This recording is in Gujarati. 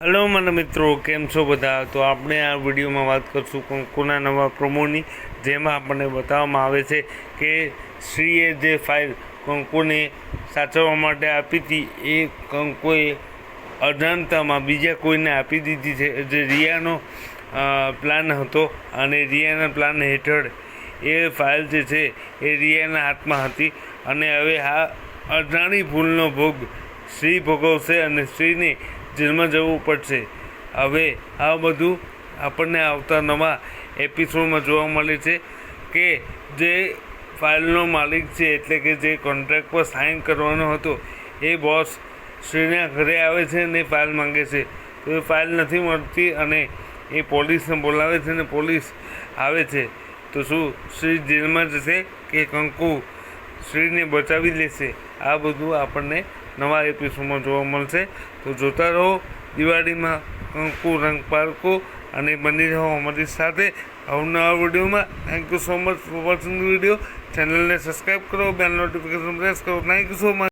હલો મને મિત્રો, કેમ છો બધા? તો આપણે આ વિડીયોમાં વાત કરશું કંકુના નવા પ્રોમોની, જેમાં આપણને બતાવવામાં આવે છે કે શ્રીએ જે ફાઇલ કંકુને સાચવવા માટે આપી હતી, એ કંકુએ અજાણતામાં બીજા કોઈને આપી દીધી છે. જે રિયાનો પ્લાન હતો અને રિયાના પ્લાન હેઠળ એ ફાઇલ જે છે, એ રિયાના હાથમાં હતી અને હવે આ અજાણી ભૂલનો ભોગ શ્રી ભોગવશે અને શ્રીને જેલમાં જવું પડશે. હવે આ બધું આપણને આવતા નવા એપિસોડમાં જોવા મળે છે કે જે ફાઇલનો માલિક છે, એટલે કે જે કોન્ટ્રાક્ટ પર સાઇન કરવાનો હતો, એ બોસ શ્રીના ઘરે આવે છે અને ફાઇલ માંગે છે. તો એ ફાઇલ નથી મળતી અને એ પોલીસને બોલાવે છે અને પોલીસ આવે છે. તો શું શ્રી જેલમાં જશે કે કંકુ શ્રીને બચાવી લેશે. આ બધું આપણને નવા એપિસોડમાં જોવા મળશે. તો જોતા રહો દિવાળીમાં કંકુ, રંગ પારકો અને બની રહો અમારી સાથે. અવનવા વિડીયોમાં thank you so much for watching video ચેનલને સબસ્ક્રાઈબ કરો બેલ નોટિફિકેશન પ્રેસ કરો. Thank you so much